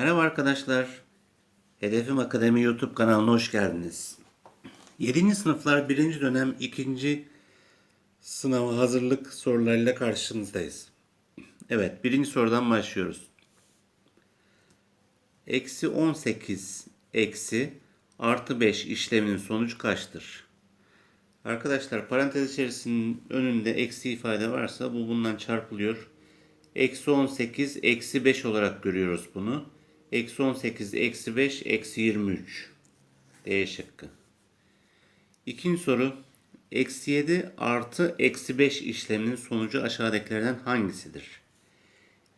Merhaba arkadaşlar. Hedefim Akademi YouTube kanalına hoş geldiniz. 7. sınıflar 1. dönem 2. sınava hazırlık sorularıyla karşınızdayız. Evet, birinci sorudan başlıyoruz. Eksi 18 eksi artı 5 işleminin sonucu kaçtır? Arkadaşlar parantez içerisinin önünde eksi ifade varsa bu bundan çarpılıyor. Eksi 18 eksi 5 olarak görüyoruz bunu. Eksi 18 eksi 5 eksi 23. D şıkkı. İkinci soru. Eksi 7 artı eksi 5 işleminin sonucu aşağıdakilerden hangisidir?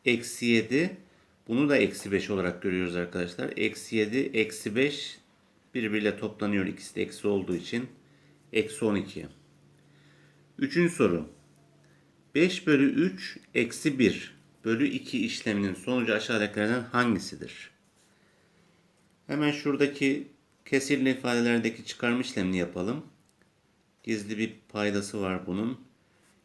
Eksi 7 bunu da eksi 5 olarak görüyoruz arkadaşlar. Eksi 7 eksi 5 birbiriyle toplanıyor. İkisi de eksi olduğu için. Eksi 12. Üçüncü soru. 5 bölü 3 eksi 1 bölü 2 işleminin sonucu aşağıdakilerden hangisidir? Hemen şuradaki kesirli ifadelerdeki çıkarma işlemini yapalım. Gizli bir paydası var bunun.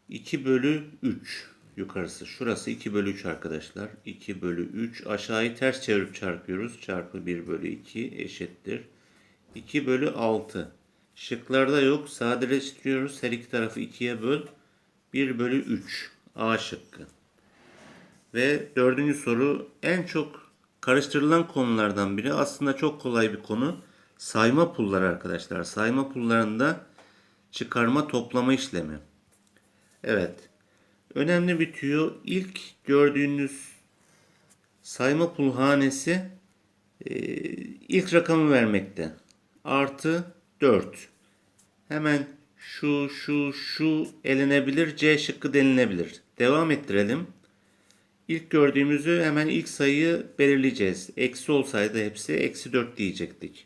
2 bölü 3 yukarısı. Şurası 2 bölü 3 arkadaşlar. 2 bölü 3 aşağıyı ters çevirip çarpıyoruz. Çarpı 1 bölü 2 eşittir. 2 bölü 6. Şıklarda yok. Sadeleştiriyoruz. Her iki tarafı 2'ye böl. 1 bölü 3. A şıkkı. Ve dördüncü soru en çok karıştırılan konulardan biri. Aslında çok kolay bir konu. Sayma pulları arkadaşlar. Sayma pullarında çıkarma toplama işlemi. Evet. Önemli bir tüyo. İlk gördüğünüz sayma pul hanesi e, ilk rakamı vermekte. Artı 4. Hemen şu şu şu elenebilir. C şıkkı denilebilir. Devam ettirelim. İlk gördüğümüzü hemen ilk sayıyı belirleyeceğiz. Eksi olsaydı hepsi eksi 4 diyecektik.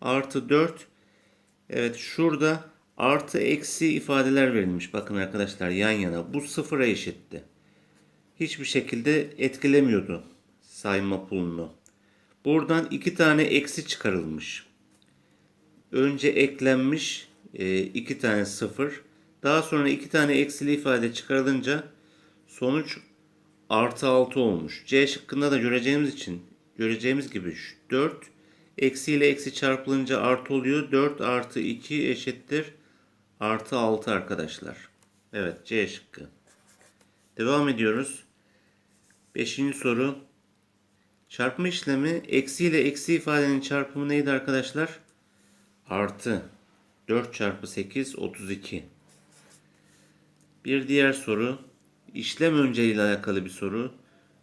Artı 4. Evet şurada artı eksi ifadeler verilmiş. Bakın arkadaşlar yan yana. Bu sıfıra eşitti. Hiçbir şekilde etkilemiyordu sayma pulunu. Buradan iki tane eksi çıkarılmış. Önce eklenmiş e, iki tane sıfır. Daha sonra iki tane eksili ifade çıkarılınca sonuç artı 6 olmuş. C şıkkında da göreceğimiz için göreceğimiz gibi 4 eksi ile eksi çarpılınca artı oluyor. 4 artı 2 eşittir artı 6 arkadaşlar. Evet C şıkkı. Devam ediyoruz. Beşinci soru. Çarpma işlemi eksi ile eksi ifadenin çarpımı neydi arkadaşlar? Artı 4 çarpı 8 32. Bir diğer soru. İşlem önceliğiyle alakalı bir soru.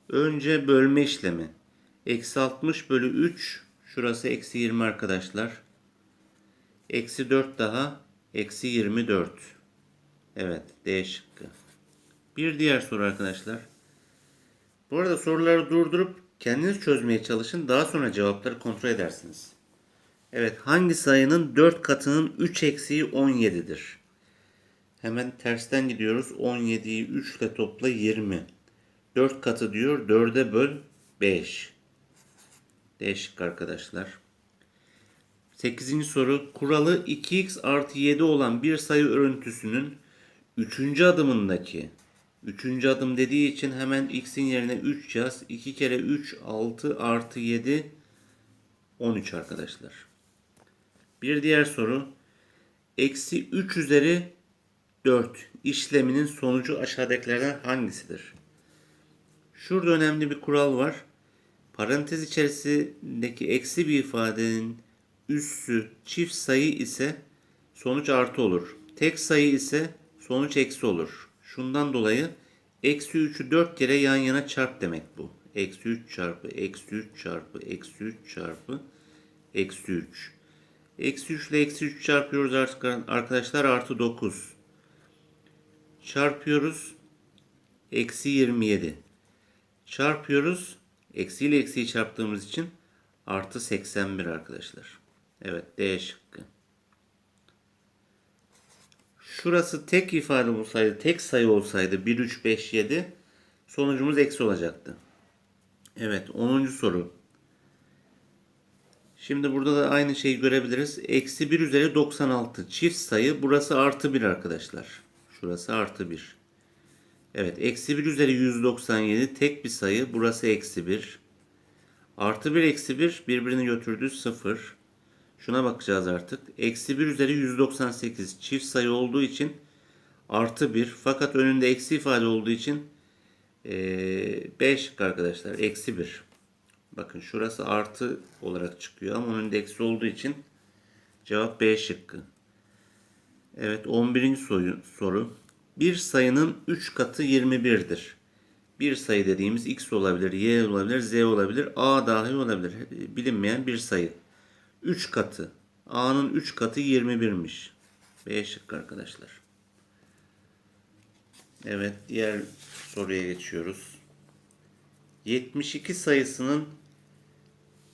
Önce bölme işlemi. Eksi 60 bölü 3. Şurası eksi 20 arkadaşlar. Eksi 4 daha. Eksi 24. Evet D şıkkı. Bir diğer soru arkadaşlar. Bu arada soruları durdurup kendiniz çözmeye çalışın. Daha sonra cevapları kontrol edersiniz. Evet hangi sayının 4 katının 3 eksiği 17'dir? Hemen tersten gidiyoruz. 17'yi 3 ile topla 20. 4 katı diyor. 4'e böl 5. Değişik arkadaşlar. 8. soru. Kuralı 2x artı 7 olan bir sayı örüntüsünün 3. adımındaki 3. adım dediği için hemen x'in yerine 3 yaz. 2 kere 3 6 artı 7 13 arkadaşlar. Bir diğer soru. Eksi 3 üzeri 4 işleminin sonucu aşağıdakilerden hangisidir? Şurada önemli bir kural var. Parantez içerisindeki eksi bir ifadenin üssü çift sayı ise sonuç artı olur. Tek sayı ise sonuç eksi olur. Şundan dolayı eksi 3'ü 4 kere yan yana çarp demek bu. Eksi 3 çarpı eksi 3 çarpı eksi 3 çarpı eksi 3. Eksi 3 ile eksi 3 çarpıyoruz arkadaşlar artı 9 çarpıyoruz. Eksi 27. Çarpıyoruz. Eksi ile eksiyi çarptığımız için artı 81 arkadaşlar. Evet D şıkkı. Şurası tek ifade olsaydı, tek sayı olsaydı 1, 3, 5, 7 sonucumuz eksi olacaktı. Evet 10. soru. Şimdi burada da aynı şeyi görebiliriz. Eksi 1 üzeri 96 çift sayı. Burası artı 1 arkadaşlar. Şurası artı 1. Evet. Eksi 1 üzeri 197 tek bir sayı. Burası eksi 1. Artı 1 eksi 1 birbirini götürdü 0. Şuna bakacağız artık. Eksi 1 üzeri 198 çift sayı olduğu için artı 1 fakat önünde eksi ifade olduğu için ee, 5 arkadaşlar eksi 1. Bakın şurası artı olarak çıkıyor ama önünde eksi olduğu için cevap B şıkkı. Evet 11. soru, soru. Bir sayının 3 katı 21'dir. Bir sayı dediğimiz x olabilir, y olabilir, z olabilir, a dahi olabilir. Bilinmeyen bir sayı. 3 katı. a'nın 3 katı 21'miş. B şıkkı arkadaşlar. Evet diğer soruya geçiyoruz. 72 sayısının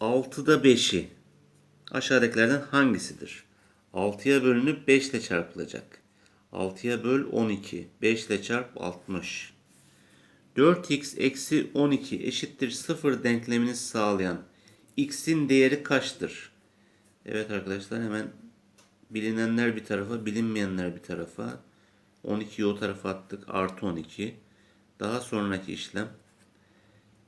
6'da 5'i aşağıdakilerden hangisidir? 6'ya bölünüp 5 ile çarpılacak. 6'ya böl 12. 5 ile çarp 60. 4x eksi 12 eşittir 0 denklemini sağlayan x'in değeri kaçtır? Evet arkadaşlar hemen bilinenler bir tarafa bilinmeyenler bir tarafa 12'yi o tarafa attık artı 12. Daha sonraki işlem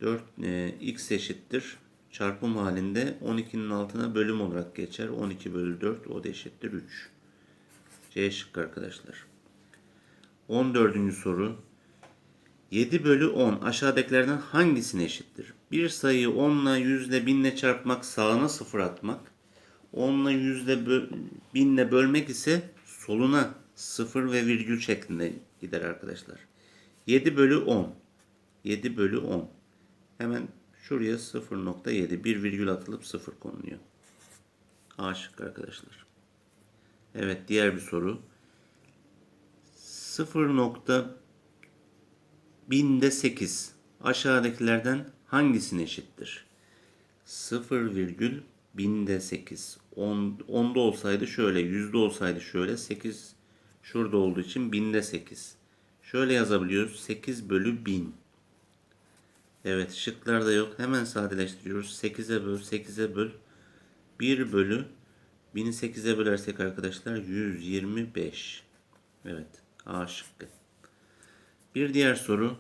4 e, x eşittir çarpım halinde 12'nin altına bölüm olarak geçer. 12 bölü 4 o da eşittir 3. C şıkkı arkadaşlar. 14. soru. 7 bölü 10 aşağıdakilerden hangisine eşittir? Bir sayıyı 10 ile 100 ile 1000 ile çarpmak sağına 0 atmak. 10 ile 100 ile bö- 1000 ile bölmek ise soluna 0 ve virgül şeklinde gider arkadaşlar. 7 bölü 10. 7 bölü 10. Hemen şuraya 0.7 bir virgül atılıp 0 konuluyor. A şıkkı arkadaşlar. Evet diğer bir soru. 0.1000'de 8 aşağıdakilerden hangisine eşittir? 0 virgül binde 8. 10, 10'da olsaydı şöyle, yüzde olsaydı şöyle, 8 şurada olduğu için binde 8. Şöyle yazabiliyoruz. 8 bölü 1000. Evet şıklarda yok. Hemen sadeleştiriyoruz. 8'e böl, 8'e böl. 1 bölü 1000'i 8'e bölersek arkadaşlar 125. Evet A şıkkı. Bir diğer soru.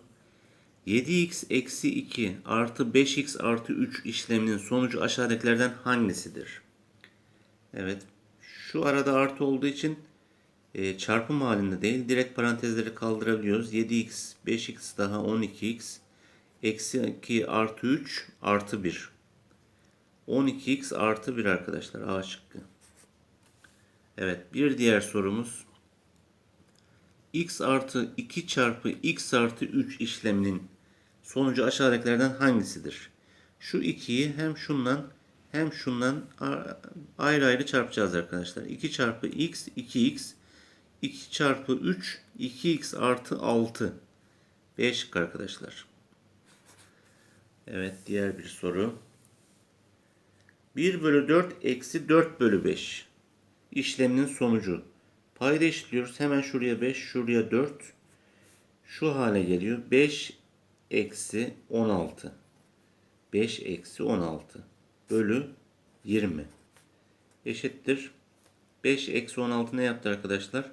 7x eksi 2 artı 5x artı 3 işleminin sonucu aşağıdakilerden hangisidir? Evet. Şu arada artı olduğu için e, çarpım halinde değil. Direkt parantezleri kaldırabiliyoruz. 7x, 5x daha 12x. Eksi 2 artı 3 artı 1. 12x artı 1 arkadaşlar. A şıkkı. Evet bir diğer sorumuz. x artı 2 çarpı x artı 3 işleminin sonucu aşağıdakilerden hangisidir? Şu 2'yi hem şundan hem şundan ayrı ayrı çarpacağız arkadaşlar. 2 çarpı x 2x 2 çarpı 3 2x artı 6. B şık arkadaşlar. Evet diğer bir soru. 1 bölü 4 eksi 4 bölü 5 işleminin sonucu. Payda eşitliyoruz. Hemen şuraya 5, şuraya 4. Şu hale geliyor. 5 eksi 16. 5 eksi 16 bölü 20 eşittir. 5 eksi 16 ne yaptı arkadaşlar?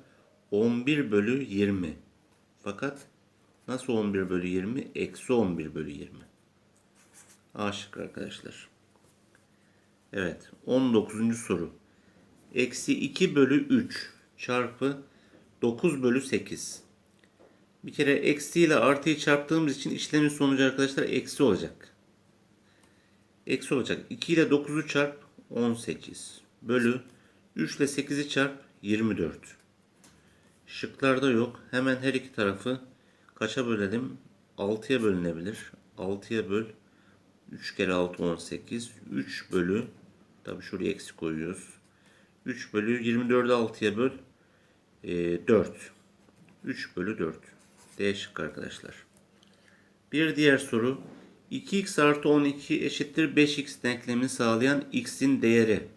11 bölü 20. Fakat nasıl 11 bölü 20? Eksi 11 bölü 20. A şıkkı arkadaşlar. Evet. 19. soru. Eksi 2 bölü 3 çarpı 9 bölü 8. Bir kere eksi ile artıyı çarptığımız için işlemin sonucu arkadaşlar eksi olacak. Eksi olacak. 2 ile 9'u çarp 18 bölü 3 ile 8'i çarp 24. Şıklarda yok. Hemen her iki tarafı kaça bölelim? 6'ya bölünebilir. 6'ya böl. 3 kere 6 18. 3 bölü. Tabi şuraya eksi koyuyoruz. 3 bölü 24'ü 6'ya böl. E, 4. 3 bölü 4. D şıkkı arkadaşlar. Bir diğer soru. 2x artı 12 eşittir 5x denklemini sağlayan x'in değeri.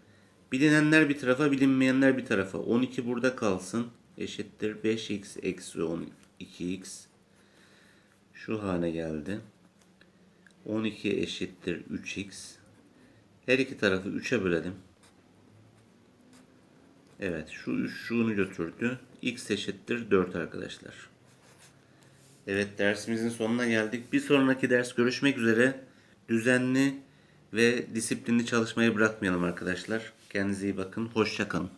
Bilinenler bir tarafa bilinmeyenler bir tarafa. 12 burada kalsın. Eşittir 5x eksi 12x. Şu hale geldi. 12 eşittir 3x. Her iki tarafı 3'e bölelim. Evet şu 3 şunu götürdü. x eşittir 4 arkadaşlar. Evet dersimizin sonuna geldik. Bir sonraki ders görüşmek üzere. Düzenli Ve disiplinli çalışmayı bırakmayalım arkadaşlar. Kendinize iyi bakın. Hoşça kalın.